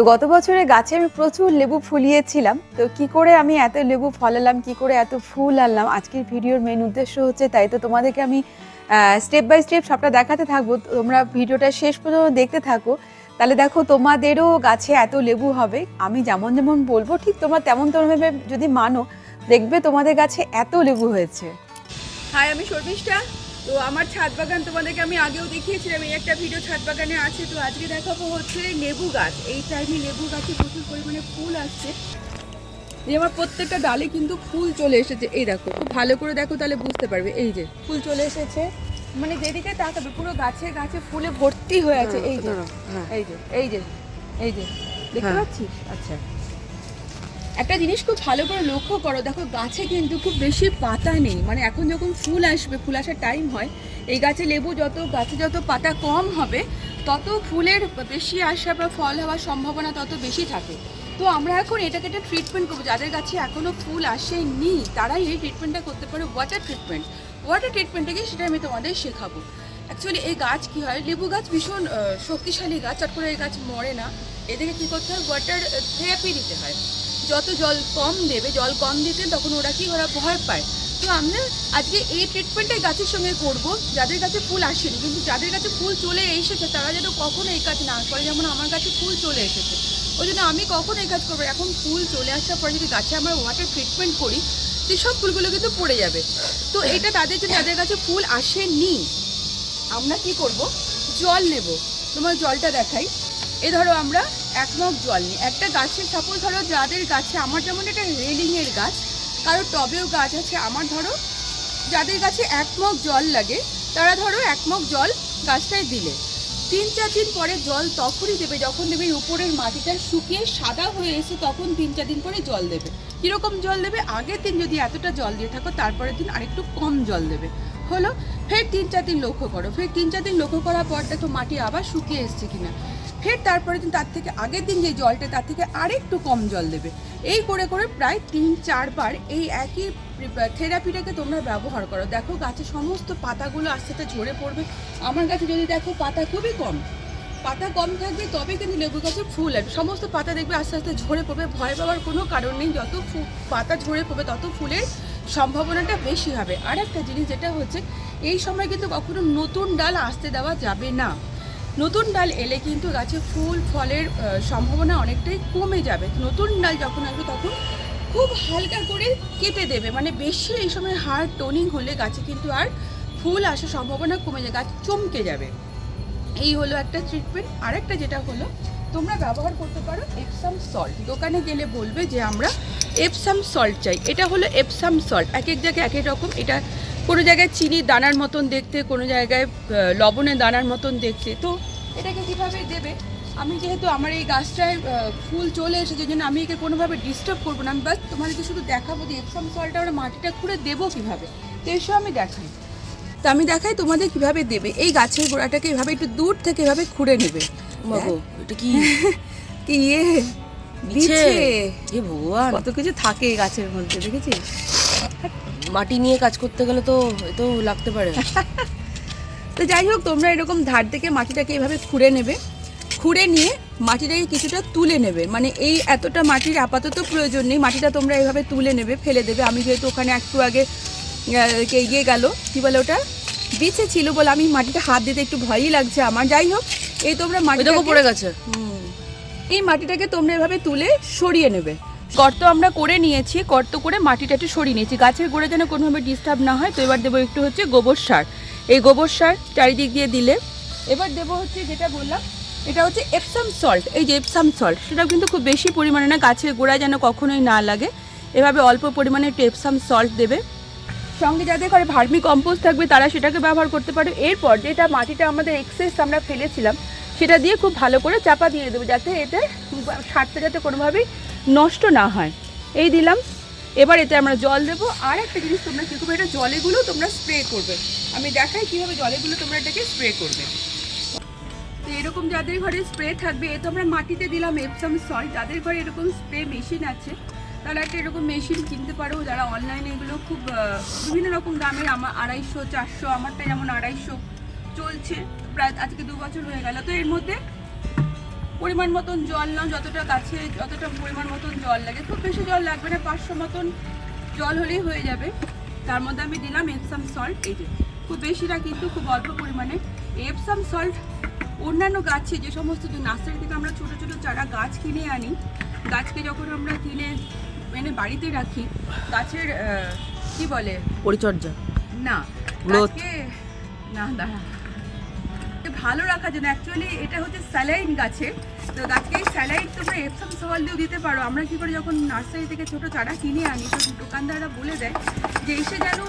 তো গত বছরে গাছে আমি প্রচুর লেবু ফুলিয়েছিলাম। তো কি করে আমি এত লেবু ফলালাম, কি করে এত ফুল আনলাম? আজকের ভিডিওর মেন উদ্দেশ্য হচ্ছে তাই তো তোমাদেরকে আমি স্টেপ বাই স্টেপ সবটা দেখাতে থাকব। তোমরা ভিডিওটা শেষ পর্যন্ত দেখতে থাকো। তাহলে দেখো তোমাদেরও গাছে এত লেবু হবে। আমি যেমন যেমন বলব, ঠিক তোমরা তেমন তেমনভাবে যদি মানো, দেখবে তোমাদের গাছে এত লেবু হয়েছে। হাই আমি শর্মিষ্ঠা। তো আমার ছাদ বাগান তোমাদেরকে আমি আগেও দেখিয়েছিলাম এই একটা ভিডিও ছাদ বাগানে আছে। তো আজকে দেখাবো হচ্ছে লেবু গাছ। এই টাইমে লেবু গাছে প্রচুর পরিমাণে ফুল আসছে। যে আমার প্রত্যেকটা ডালে কিন্তু ফুল চলে এসেছে। এই দেখো খুব ভালো করে দেখো তাহলে বুঝতে পারবে। এই যে ফুল চলে এসেছে। মানে যেদিকে তাকাবে পুরো গাছে গাছে ফুলে ভর্তি হয়ে আছে। এই যে এই যে এই যে এই যে। দেখতে হ্যাঁ। পাচ্ছিস? আচ্ছা। একটা জিনিস খুব ভালো করে লক্ষ্য করো, দেখো গাছে কিন্তু খুব বেশি পাতা নেই। মানে এখন যখন ফুল আসবে, ফুল আসার টাইম হয়, এই গাছে লেবু যত, গাছে যত পাতা কম হবে, তত ফুলের বেশি আসা বা ফল হওয়ার সম্ভাবনা তত বেশি থাকে। তো আমরা এখন এটাকে একটা ট্রিটমেন্ট করব। যাদের গাছে এখনও ফুল আসেনি, তারাই এই ট্রিটমেন্টটা করতে পারে ওয়াটার ট্রিটমেন্ট ওয়াটার ট্রিটমেন্টটাকে সেটা আমি তোমাদের শেখাবো। অ্যাকচুয়ালি এই গাছ কী হয়, লেবু গাছ ভীষণ শক্তিশালী গাছ, চট করে এই গাছ মরে না। এদেরকে কী করতে হয় ওয়াটার থেরাপি দিতে হয়। যত জল কম দেবে, জল কম দিতে তখন ওরা কি ওরা ভয় পায়। তো আমরা আজকে এই ট্রিটমেন্টটা গাছের সঙ্গে করব, যাদের কাছে ফুল আসেনি, কিন্তু যাদের কাছে ফুল চলে এসেছে, তারা যেন কখনো এই কাজ না করে, যেমন আমার কাছে ফুল চলে এসেছে। ওই জন্য আমি কখন এই কাজ করব? এখন ফুল চলে আসার পরে যদি গাছে আমরা ওয়াটার ট্রিটমেন্ট করি, তো সব ফুলগুলো কিন্তু পড়ে যাবে। তো এটা তাদের জন্য, যাদের কাছে ফুল আসেনি, আমরা কি করব? জল নেব। তোমার জলটা দেখাই। এ ধরো আমরা এক মগ জল নিই। একটা গাছের সাপোজ ধরো যাদের গাছে আমার যেমন এটা রেলিংয়ের গাছ, কারও টবেও গাছ আছে, আমার ধরো যাদের গাছে এক মগ জল লাগে, তারা ধরো এক মগ জল গাছটায় দিলে। তিন চার দিন পরে জল তখনই দেবে, যখন দেবে উপরের মাটিটা শুকিয়ে সাদা হয়ে এসে তখন তিন চার দিন পরে জল দেবে। কীরকম জল দেবে? আগের দিন যদি এতটা জল দিয়ে থাকো, তারপরের দিন আরেকটু কম জল দেবে। হলো? ফের তিন চার দিন লক্ষ্য করো। ফের তিন চার দিন লক্ষ্য করার পর দেখো মাটি আবার শুকিয়ে এসছে কিনা। ফের তারপরে দিন তার থেকে আগের দিন যে জলটা, তার থেকে আরেকটু কম জল দেবে। এই করে করে প্রায় তিন, চারবার এই একই থেরাপিটাকে তোমরা ব্যবহার করো। দেখো গাছে সমস্ত পাতাগুলো আস্তে আস্তে ঝরে পড়বে। আমার গাছে যদি দেখো পাতা খুবই কম, পাতা কম থাকবে তবে কিন্তু লেবু গাছে ফুল আসবে। সমস্ত পাতা দেখবে আস্তে আস্তে ঝরে পড়বে। ভয় পাওয়ার কোনো কারণ নেই। যত পাতা ঝরে পড়বে, তত ফুলের সম্ভাবনাটা বেশি হবে। আর একটা জিনিস যেটা হচ্ছে, এই সময় কিন্তু কখনো নতুন ডাল আসতে দেওয়া যাবে না। নতুন ডাল এলে কিন্তু গাছে ফুল, ফলের সম্ভাবনা অনেকটাই কমে যাবে। নতুন ডাল যখন আসবে তখন খুব হালকা করে কেটে দেবে। মানে বেশি এই সময় হাড় টোনিং হলে গাছে কিন্তু আর ফুল আসার সম্ভাবনা কমে যায়, গাছ চমকে যাবে। এই হলো একটা ট্রিটমেন্ট আরেকটা যেটা হলো, তোমরা ব্যবহার করতে পারো এপসাম সল্ট দোকানে গেলে বলবে যে আমরা এপসাম সল্ট চাই। এটা হলো এপসাম সল্ট এক এক জায়গায় এক এক রকম। এটা কোনো জায়গায় চিনির দানার মতন দেখতে কোনো জায়গায় লবণের দানার মতন দেখতে। তো এটাকে কীভাবে দেবে? আমি যেহেতু আমার এই গাছটায় ফুল চলে এসেছে জন্য আমি একে কোনোভাবে ডিস্টার্ব করব না। আমি বাস তোমাদেরকে শুধু দেখাবো যে এপসাম সল্টটা আমরা মাটিটা খুঁড়ে দেবো কীভাবে। তো এসব আমি দেখাই। তো আমি দেখাই তোমাদের কীভাবে দেবে। এই গাছের গোড়াটাকে এভাবে একটু দূর থেকে এভাবে খুঁড়ে নেবে। মাগো এটা কি? কি ইয়ে? বিছে। এ ভগবান। কত কিছু থাকে গাছের মধ্যে দেখেছিস? মাটি নিয়ে কাজ করতে গেলে তো এতো লাগতে পারে। তো যাই হোক তোমরা এরকম ধার থেকে মাটিটাকে এভাবে খুঁড়ে নেবে। খুঁড়ে নিয়ে মাটিটাকে কিছুটা তুলে নেবে। মানে এই এতটা মাটির আপাতত প্রয়োজন নেই। মাটিটা তোমরা এইভাবে তুলে নেবে ফেলে দেবে। আমি যেহেতু ওখানে একটু আগে আহ, কে গিয়ে গেল কি বলে ওটা? বিছে ছিল বলে আমি মাটিটা হাত দিতে একটু ভয়ই লাগছে আমার। যাই হোক এই তোমরা মাটিটাকে পড়ে গেছে। এই মাটিটাকে তোমরা এভাবে তুলে সরিয়ে নেবে। গর্ত আমরা করে নিয়েছি গর্ত করে মাটিটা একটু সরিয়ে নিয়েছি। গাছের গোড়ে যেন কোনোভাবে ডিস্টার্ব না হয়, তো এবার দেবো একটু হচ্ছে গোবর সার। এই গোবর সার চারিদিক দিয়ে দিলে, এবার দেবো হচ্ছে যেটা বললাম, এটা হচ্ছে এপসাম সল্ট এই যে এপসাম সল্ট সেটাও কিন্তু খুব বেশি পরিমাণে না, গাছের গোড়ায় যেন কখনোই না লাগে। এভাবে অল্প পরিমাণে একটু এপসাম সল্ট দেবে। সঙ্গে যাদের ঘরে ভার্মি কম্পোস্ট থাকবে, তারা সেটাকে ব্যবহার করতে পারে। এরপর যেটা মাটিটা আমাদের এক্সেস আমরা ফেলেছিলাম সেটা দিয়ে খুব ভালো করে চাপা দিয়ে দেবো যাতে এতে সারটা যাতে কোনোভাবেই নষ্ট না হয়। এই দিলাম। এবার এতে আমরা জল দেবো। আর একটা জিনিস তোমরা কী করবে, এটা জলেগুলো তোমরা স্প্রে করবে। আমি দেখাই কীভাবে জলেগুলো তোমরা এটাকে স্প্রে করবে। তো এরকম যাদের ঘরে স্প্রে থাকবে, এ তো আমরা মাটিতে দিলাম এপসাম সল্ট যাদের ঘরে এরকম স্প্রে মেশিন আছে, তারা একটা এরকম মেশিন কিনতে পারো। যারা অনলাইনে এগুলো খুব বিভিন্ন রকম দামের আমার আড়াইশো, চারশো, আমারটা যেমন আড়াইশো চলছে। প্রায় আজকে দু বছর হয়ে গেল। তো এর মধ্যে পরিমাণ মতন জল নাও যতটা গাছে যতটা পরিমাণ মতন জল লাগে। খুব বেশি জল লাগবে না পাঁচশো মতন জল হলেই হয়ে যাবে। তার মধ্যে আমি দিলাম এপসাম সল্ট এই যে। খুব বেশি না কিন্তু খুব অল্প পরিমাণে। এপসাম সল্ট অন্যান্য গাছে যে সমস্ত নার্সারি থেকে আমরা ছোট ছোট চারা গাছ কিনে আনি গাছকে যখন আমরা কিনে এনে বাড়িতে রাখি গাছের কি বলে? পরিচর্যা। না. গাছকে না দাঁড়া। ভালো রাখার জন্য অ্যাকচুয়ালি এটা হচ্ছে স্যালাইন গাছে। তো গাছকে এই স্যালাইন তোমরা এপসাম সওয়াল দিয়েও দিতে পারো। আমরা কী করে যখন নার্সারি থেকে ছোট চারা কিনে আনি, তো দোকানদাররা বলে দেয় যে এসে যেন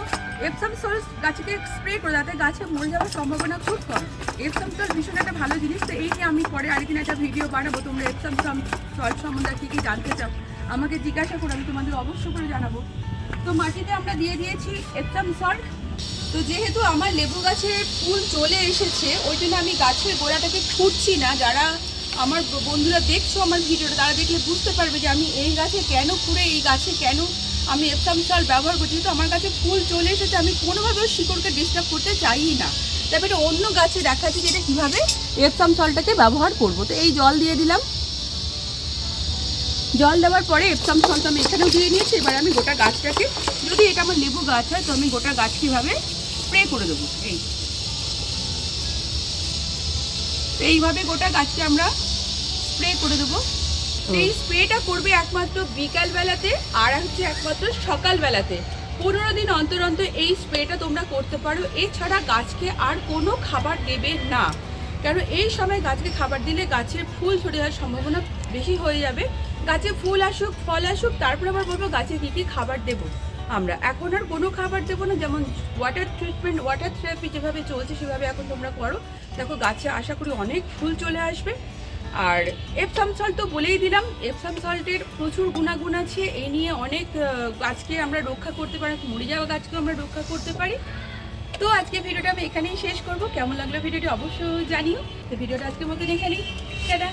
এপসাম সল গাছকে স্প্রে করে, যাতে গাছে মরে যাওয়ার সম্ভাবনা খুব কম। এপসাম সল ভীষণ একটা ভালো জিনিস। তো এই নিয়ে আমি পরে আরেকদিন একটা ভিডিও বানাবো। তোমরা এপসাম সল সম্বন্ধে কী কী জানতে চাও, আমাকে জিজ্ঞাসা করো। আমি তোমাদের অবশ্যই করে জানাব। তো মাটিতে আমরা দিয়ে দিয়েছি এপসাম সল্ট তো যেহেতু আমার লেবু গাছের ফুল চলে এসেছে, ওই জন্য আমি গাছের গোড়াটাকে খুঁড়ছি না। যারা আমার বন্ধুরা দেখছ আমার ভিডিওটা, তারা দেখলে বুঝতে পারবে যে আমি এই গাছে কেন খুঁড়ে, এই গাছে কেন আমি এপসাম সাল ব্যবহার করছি যেহেতু আমার কাছে ফুল চলে এসেছে, আমি কোনোভাবেও শিকড়কে ডিস্টার্ব করতে চাই না। তারপরে অন্য গাছে দেখাচ্ছি যে এটা কীভাবে এপসাম সলটাকে ব্যবহার করব। তো এই জল দিয়ে দিলাম। জল দেওয়ার পরে এপসাম সল্ট আমি এখানেও দিয়ে নিয়েছি এবার আমি গোটা গাছটাকে, যদি এটা আমার লেবু গাছ হয়, তো আমি গোটা গাছ কীভাবে স্প্রে করে দেবো এই। এইভাবে গোটা গাছকে আমরা স্প্রে করে দেবো। এই স্প্রেটা করবে একমাত্র বিকাল বেলাতে আর হচ্ছে একমাত্র সকাল বেলাতে পনেরো দিন অন্তর অন্তর এই স্প্রেটা তোমরা করতে পারো। এছাড়া গাছকে আর কোনো খাবার দেবে না। কারণ এই সময় গাছকে খাবার দিলে গাছের ফুল ঝরে যাওয়ার সম্ভাবনা বেশি হয়ে যাবে। গাছে ফুল আসুক ফল আসুক তারপর আবার বলব গাছে কী কী খাবার দেবো। আমরা। এখন আর কোনো খাবার দেবো না, যেমন ওয়াটার ট্রিটমেন্ট ওয়াটার থেরাপি যেভাবে চলছে সেভাবে এখন তোমরা করো। দেখো, গাছে আশা করি অনেক ফুল চলে আসবে। আর এপসাম সল্ট তো বলেই দিলাম এপসাম সল্টের প্রচুর গুণাগুণ আছে। এই নিয়ে অনেক গাছকে আমরা রক্ষা করতে পারি মরে যাওয়া গাছকে আমরা রক্ষা করতে পারি। তো আজকে ভিডিওটা আমি এখানেই শেষ করব। কেমন লাগল ভিডিওটি অবশ্যই জানিও। তো ভিডিওটা আজকের মতো এখানেই। টাটা।